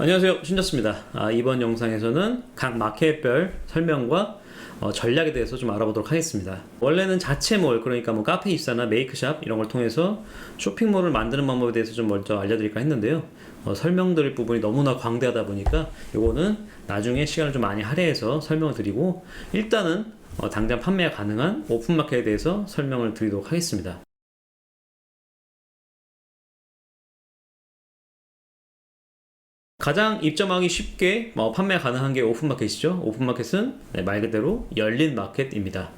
안녕하세요. 신졌습니다. 아, 이번 영상에서는 각 마켓별 설명과 어, 전략에 대해서 좀 알아보도록 하겠습니다. 원래는 자체몰 그러니까 뭐 카페 입사나 메이크샵 이런 걸 통해서 쇼핑몰을 만드는 방법에 대해서 좀 먼저 알려드릴까 했는데요. 어, 설명드릴 부분이 너무나 광대하다 보니까 요거는 나중에 시간을 좀 많이 할애해서 설명을 드리고 일단은 어, 당장 판매가 가능한 오픈마켓에 대해서 설명을 드리도록 하겠습니다 가장 입점하기 쉽게 어, 판매 가능한 게 오픈마켓이죠. 오픈마켓은 네, 말 그대로 열린 마켓입니다.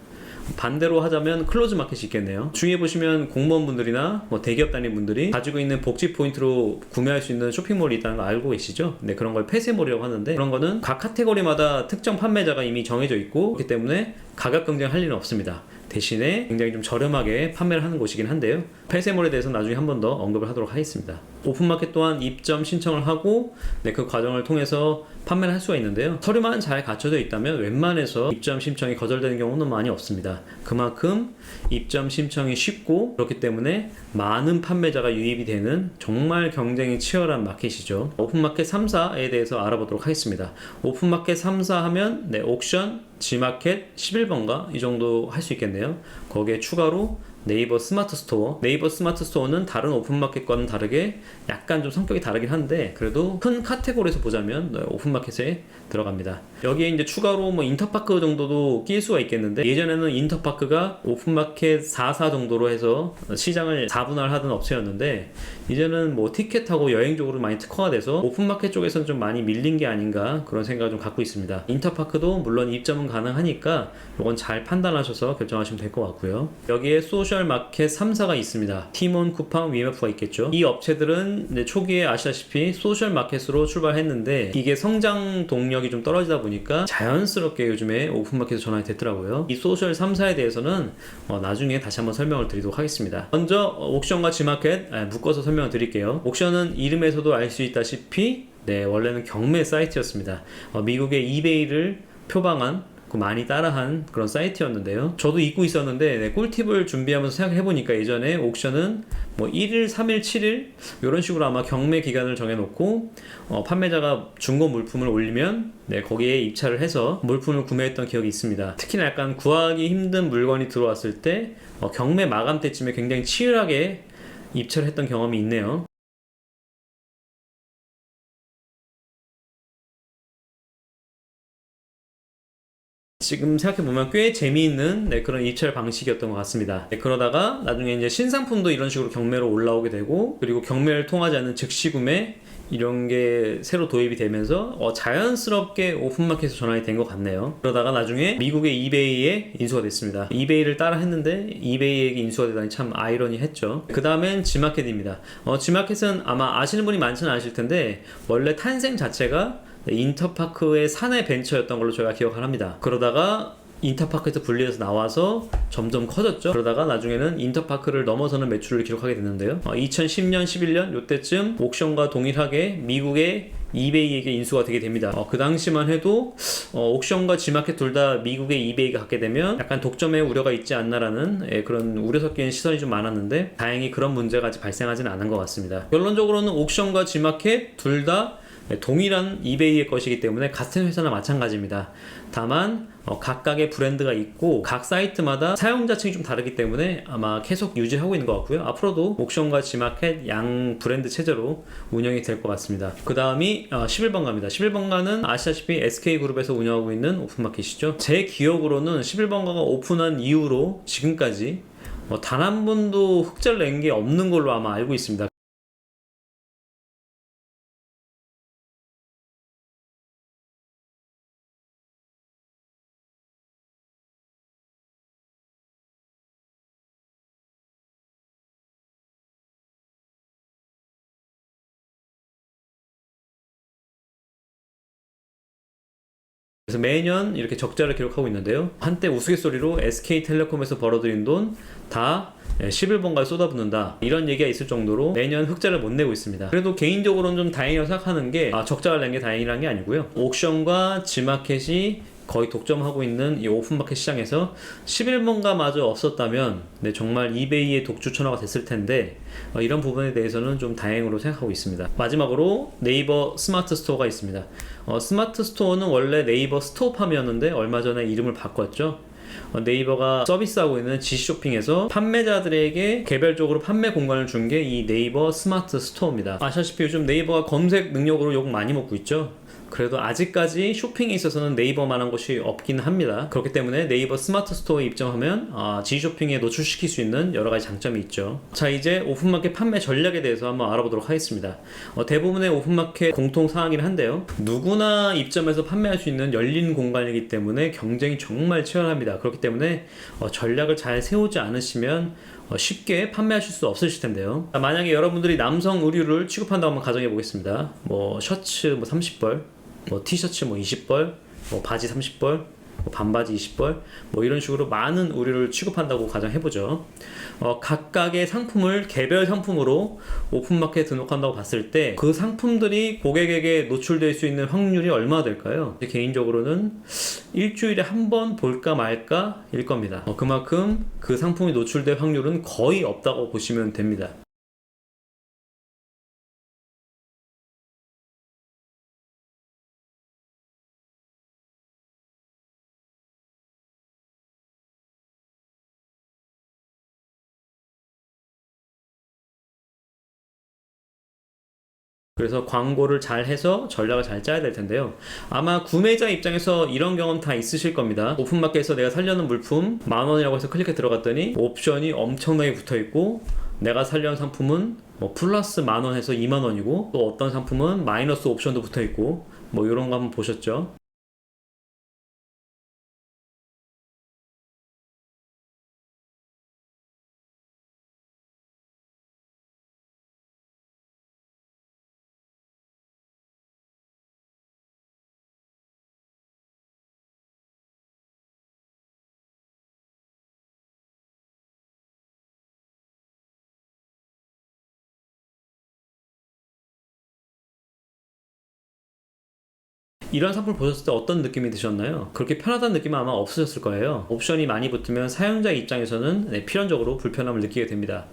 반대로 하자면 클로즈 마켓이 있겠네요. 주위에 보시면 공무원분들이나 뭐 대기업 단위 분들이 가지고 있는 복지 포인트로 구매할 수 있는 쇼핑몰이 있다는 거 알고 계시죠? 네, 그런 걸 폐쇄몰이라고 하는데 그런 거는 각 카테고리마다 특정 판매자가 이미 정해져 있고 그렇기 때문에 가격 경쟁할 일은 없습니다. 대신에 굉장히 좀 저렴하게 판매를 하는 곳이긴 한데요. 폐쇄몰에 대해서 나중에 한 번 더 언급을 하도록 하겠습니다. 오픈마켓 또한 입점 신청을 하고 네, 그 과정을 통해서 판매를 할 수가 있는데요. 서류만 잘 갖춰져 있다면 웬만해서 입점 신청이 거절되는 경우는 많이 없습니다. 그만큼 입점 신청이 쉽고 그렇기 때문에 많은 판매자가 유입이 되는 정말 경쟁이 치열한 마켓이죠. 오픈마켓 3사에 대해서 알아보도록 하겠습니다. 오픈마켓 3사 하면 네, 옥션, G마켓 11번가 이 정도 할 수 있겠네요. 거기에 추가로 네이버 스마트 스토어. 네이버 스마트 스토어는 다른 오픈마켓과는 다르게 약간 좀 성격이 다르긴 한데 그래도 큰 카테고리에서 보자면 네, 오픈마켓에 들어갑니다. 여기에 이제 추가로 뭐 인터파크 정도도 끼일 수가 있겠는데 예전에는 인터파크가 오픈마켓 4사 정도로 해서 시장을 4분할 하던 업체였는데 이제는 뭐 티켓하고 여행 쪽으로 많이 특화가 돼서 오픈마켓 쪽에서는 좀 많이 밀린 게 아닌가 그런 생각을 좀 갖고 있습니다. 인터파크도 물론 입점은 가능하니까 이건 잘 판단하셔서 결정하시면 될 것 같고요. 여기에 소셜 마켓 3사가 있습니다. 티몬, 쿠팡, 위메프가 있겠죠. 이 업체들은 초기에 아시다시피 소셜 마켓으로 출발했는데 이게 성장 동력이 좀 떨어지다 보니까 자연스럽게 요즘에 오픈마켓에 전환이 됐더라고요. 이 소셜 3사에 대해서는 어, 나중에 다시 한번 설명을 드리도록 하겠습니다. 먼저 어, 옥션과 지마켓 아, 묶어서 설명을 드릴게요. 옥션은 이름에서도 알 수 있다시피 네, 원래는 경매 사이트였습니다. 어, 미국의 이베이를 표방한 그 많이 따라한 그런 사이트였는데요. 저도 잊고 있었는데 네, 꿀팁을 준비하면서 생각해보니까 예전에 옥션은 뭐 1일, 3일, 7일 이런 식으로 아마 경매 기간을 정해놓고 어, 판매자가 중고 물품을 올리면 네, 거기에 입찰을 해서 물품을 구매했던 기억이 있습니다. 특히나 약간 구하기 힘든 물건이 들어왔을 때 어, 경매 마감 때쯤에 굉장히 치열하게 입찰을 했던 경험이 있네요. 지금 생각해보면 꽤 재미있는 네, 그런 입찰 방식이었던 것 같습니다. 네, 그러다가 나중에 이제 신상품도 이런 식으로 경매로 올라오게 되고 그리고 경매를 통하지 않는 즉시 구매 이런 게 새로 도입이 되면서 어, 자연스럽게 오픈마켓에서 전환이 된 것 같네요. 그러다가 나중에 미국의 이베이에 인수가 됐습니다. 이베이를 따라 했는데 이베이에게 인수가 되다니 참 아이러니했죠. 그 다음엔 지마켓입니다. 어, 지마켓은 아마 아시는 분이 많지는 않으실 텐데 원래 탄생 자체가 인터파크의 사내 벤처였던 걸로 저희가 기억을 합니다. 그러다가 인터파크에서 분리해서 나와서 점점 커졌죠. 그러다가 나중에는 인터파크를 넘어서는 매출을 기록하게 됐는데요. 어, 2010년, 11년 이때쯤 옥션과 동일하게 미국의 이베이에게 인수가 되게 됩니다. 어, 그 당시만 해도 어, 옥션과 지마켓 둘 다 미국의 이베이가 갖게 되면 약간 독점의 우려가 있지 않나라는 예, 그런 우려 섞인 시선이 좀 많았는데 다행히 그런 문제가 아직 발생하지는 않은 것 같습니다. 결론적으로는 옥션과 지마켓 둘다 동일한 이베이의 것이기 때문에 같은 회사나 마찬가지입니다. 다만 어, 각각의 브랜드가 있고 각 사이트마다 사용자층이 좀 다르기 때문에 아마 계속 유지하고 있는 것 같고요. 앞으로도 옥션과 지마켓 양 브랜드 체제로 운영이 될 것 같습니다. 그 다음이 어, 11번가입니다. 11번가는 아시다시피 SK그룹에서 운영하고 있는 오픈마켓이죠. 제 기억으로는 11번가가 오픈한 이후로 지금까지 어, 단한 번도 흑자를 낸 게 없는 걸로 아마 알고 있습니다. 그래서 매년 이렇게 적자를 기록하고 있는데요. 한때 우스갯소리로 SK텔레콤에서 벌어들인 돈 다 11번가에 쏟아붓는다. 이런 얘기가 있을 정도로 매년 흑자를 못 내고 있습니다. 그래도 개인적으로는 좀 다행이라고 생각하는 게 아, 적자를 낸 게 다행이라는 게 아니고요. 옥션과 지마켓이 거의 독점하고 있는 이 오픈마켓 시장에서 11번가마저 없었다면 네, 정말 이베이의 독주 천하가 됐을 텐데 어, 이런 부분에 대해서는 좀 다행으로 생각하고 있습니다. 마지막으로 네이버 스마트 스토어가 있습니다. 어, 스마트 스토어는 원래 네이버 스토어팜이었는데 얼마 전에 이름을 바꿨죠. 어, 네이버가 서비스하고 있는 지쇼핑에서 판매자들에게 개별적으로 판매 공간을 준 게 이 네이버 스마트 스토어입니다. 아시다시피 요즘 네이버가 검색 능력으로 욕 많이 먹고 있죠. 그래도 아직까지 쇼핑에 있어서는 네이버만한 곳이 없긴 합니다. 그렇기 때문에 네이버 스마트 스토어에 입점하면 아, 지쇼핑에 노출시킬 수 있는 여러 가지 장점이 있죠. 자 이제 오픈마켓 판매 전략에 대해서 한번 알아보도록 하겠습니다. 어, 대부분의 오픈마켓 공통 사항이긴 한데요. 누구나 입점해서 판매할 수 있는 열린 공간이기 때문에 경쟁이 정말 치열합니다. 그렇기 때문에 어, 전략을 잘 세우지 않으시면 어, 쉽게 판매하실 수 없으실 텐데요. 자, 만약에 여러분들이 남성 의류를 취급한다고 한번 가정해 보겠습니다. 뭐 셔츠 뭐 30벌, 뭐 티셔츠 뭐 20벌, 뭐 바지 30벌, 뭐 반바지 20벌, 뭐 이런 식으로 많은 의류를 취급한다고 가정해보죠. 어, 각각의 상품을 개별 상품으로 오픈마켓에 등록한다고 봤을 때 그 상품들이 고객에게 노출될 수 있는 확률이 얼마나 될까요? 개인적으로는 일주일에 한 번 볼까 말까 일 겁니다. 어, 그만큼 그 상품이 노출될 확률은 거의 없다고 보시면 됩니다. 그래서 광고를 잘 해서 전략을 잘 짜야 될 텐데요. 아마 구매자 입장에서 이런 경험 다 있으실 겁니다. 오픈마켓에서 내가 살려는 물품 만 원이라고 해서 클릭해 들어갔더니 옵션이 엄청나게 붙어 있고 내가 살려는 상품은 뭐 플러스 만원 해서 2만 원이고 또 어떤 상품은 마이너스 옵션도 붙어 있고 뭐 이런 거 한번 보셨죠? 이런 상품을 보셨을 때 어떤 느낌이 드셨나요? 그렇게 편하다는 느낌은 아마 없으셨을 거예요. 옵션이 많이 붙으면 사용자 입장에서는 네, 필연적으로 불편함을 느끼게 됩니다.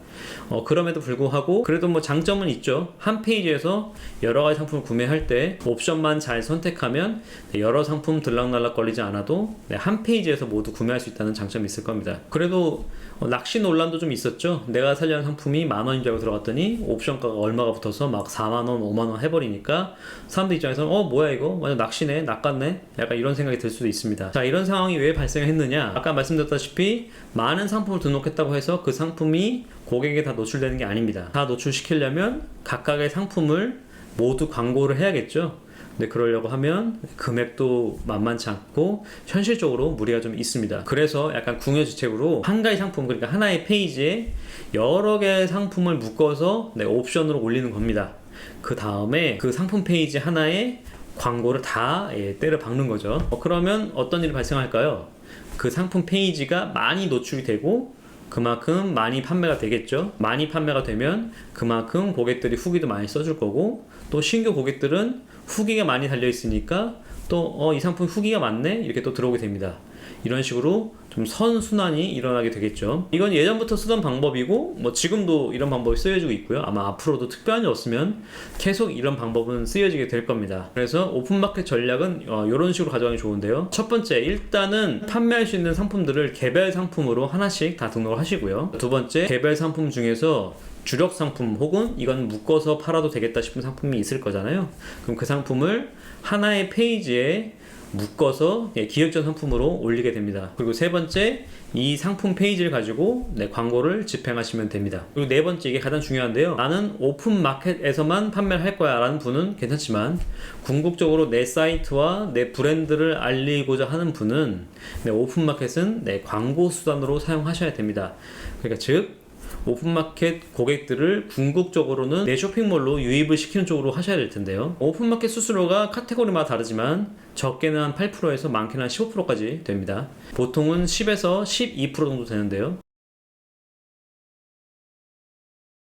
어, 그럼에도 불구하고 그래도 뭐 장점은 있죠. 한 페이지에서 여러 가지 상품을 구매할 때 옵션만 잘 선택하면 네, 여러 상품 들락날락 걸리지 않아도 네, 한 페이지에서 모두 구매할 수 있다는 장점이 있을 겁니다. 그래도 어, 낚시 논란도 좀 있었죠. 내가 살려는 상품이 만 원인 줄 알고 들어갔더니 옵션가가 얼마가 붙어서 막 4만 원, 5만 원 해버리니까 사람들 입장에서는 어 뭐야 이거 완전 낚시네, 낚았네, 약간 이런 생각이 들 수도 있습니다. 자 이런 상황이 왜 발생했느냐? 아까 말씀드렸다시피 많은 상품을 등록했다고 해서 그 상품이 고객에게 다 노출되는 게 아닙니다. 다 노출시키려면 각각의 상품을 모두 광고를 해야겠죠. 근데 그러려고 하면 금액도 만만치 않고 현실적으로 무리가 좀 있습니다. 그래서 약간 궁여지책으로 한 가지 상품 그러니까 하나의 페이지에 여러 개의 상품을 묶어서 네, 옵션으로 올리는 겁니다. 그 다음에 그 상품 페이지 하나에 광고를 다 예, 때려 박는 거죠. 어, 그러면 어떤 일이 발생할까요? 그 상품 페이지가 많이 노출이 되고 그만큼 많이 판매가 되겠죠. 많이 판매가 되면 그만큼 고객들이 후기도 많이 써줄 거고 또 신규 고객들은 후기가 많이 달려 있으니까 또어이 상품 후기가 많네 이렇게 또 들어오게 됩니다. 이런 식으로 좀 선순환이 일어나게 되겠죠. 이건 예전부터 쓰던 방법이고 뭐 지금도 이런 방법이 쓰여지고 있고요. 아마 앞으로도 특별한 일 없으면 계속 이런 방법은 쓰여지게 될 겁니다. 그래서 오픈마켓 전략은 어, 이런 식으로 가져가기 좋은데요. 첫 번째 일단은 판매할 수 있는 상품들을 개별 상품으로 하나씩 다 등록을 하시고요. 두 번째 개별 상품 중에서 주력 상품 혹은 이건 묶어서 팔아도 되겠다 싶은 상품이 있을 거잖아요. 그럼 그 상품을 하나의 페이지에 묶어서 예, 기획전 상품으로 올리게 됩니다. 그리고 세 번째 이 상품 페이지를 가지고 네, 광고를 집행하시면 됩니다. 그리고 네 번째 이게 가장 중요한데요. 나는 오픈 마켓에서만 판매를 할 거야라는 분은 괜찮지만 궁극적으로 내 사이트와 내 브랜드를 알리고자 하는 분은 네, 오픈 마켓은 네, 광고 수단으로 사용하셔야 됩니다. 그러니까 즉 오픈마켓 고객들을 궁극적으로는 내 쇼핑몰로 유입을 시키는 쪽으로 하셔야 될 텐데요. 오픈마켓 수수료가 카테고리마다 다르지만 적게는 한 8%에서 많게는 한 15%까지 됩니다. 보통은 10에서 12% 정도 되는데요.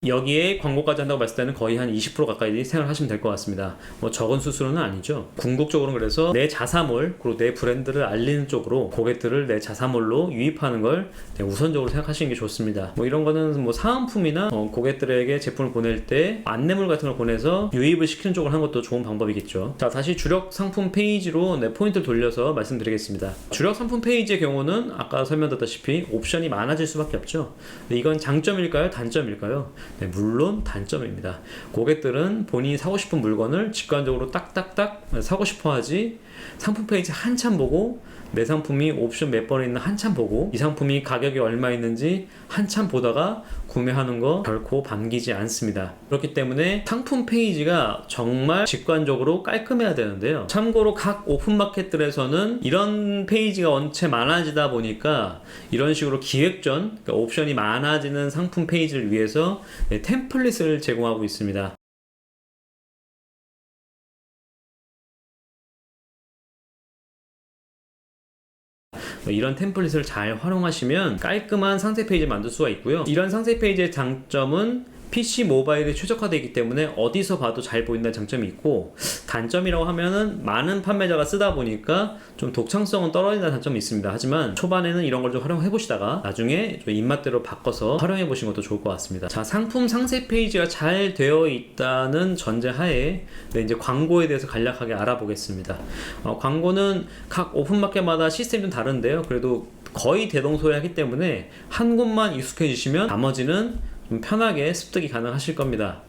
여기에 광고까지 한다고 봤을 때는 거의 한 20% 가까이 생각하시면 될 것 같습니다. 뭐 적은 수수료는 아니죠. 궁극적으로는 그래서 내 자사몰 그리고 내 브랜드를 알리는 쪽으로 고객들을 내 자사몰로 유입하는 걸 네, 우선적으로 생각하시는 게 좋습니다. 뭐 이런 거는 뭐 사은품이나 어, 고객들에게 제품을 보낼 때 안내물 같은 걸 보내서 유입을 시키는 쪽으로 하는 것도 좋은 방법이겠죠. 자 다시 주력 상품 페이지로 네, 포인트를 돌려서 말씀드리겠습니다. 주력 상품 페이지의 경우는 아까 설명드렸다시피 옵션이 많아질 수밖에 없죠. 이건 장점일까요? 단점일까요? 네, 물론 단점입니다. 고객들은 본인이 사고 싶은 물건을 직관적으로 딱딱딱 사고 싶어 하지 상품 페이지 한참 보고 내 상품이 옵션 몇 번에 있는 한참 보고 이 상품이 가격이 얼마 있는지 한참 보다가 구매하는 거 결코 반기지 않습니다. 그렇기 때문에 상품 페이지가 정말 직관적으로 깔끔해야 되는데요. 참고로 각 오픈마켓들에서는 이런 페이지가 원체 많아지다 보니까 이런 식으로 기획전, 그러니까 옵션이 많아지는 상품 페이지를 위해서 네, 템플릿을 제공하고 있습니다. 이런 템플릿을 잘 활용하시면 깔끔한 상세 페이지를 만들 수가 있고요. 이런 상세 페이지의 장점은 PC 모바일에 최적화되어 있기 때문에 어디서 봐도 잘 보인다는 장점이 있고 단점이라고 하면은 많은 판매자가 쓰다 보니까 좀 독창성은 떨어진다는 단점이 있습니다. 하지만 초반에는 이런 걸 좀 활용해 보시다가 나중에 좀 입맛대로 바꿔서 활용해 보시는 것도 좋을 것 같습니다. 자, 상품 상세 페이지가 잘 되어 있다는 전제하에 네, 이제 광고에 대해서 간략하게 알아보겠습니다. 어, 광고는 각 오픈마켓마다 시스템이 좀 다른데요. 그래도 거의 대동소이하기 때문에 한 곳만 익숙해지시면 나머지는 좀 편하게 습득이 가능하실 겁니다.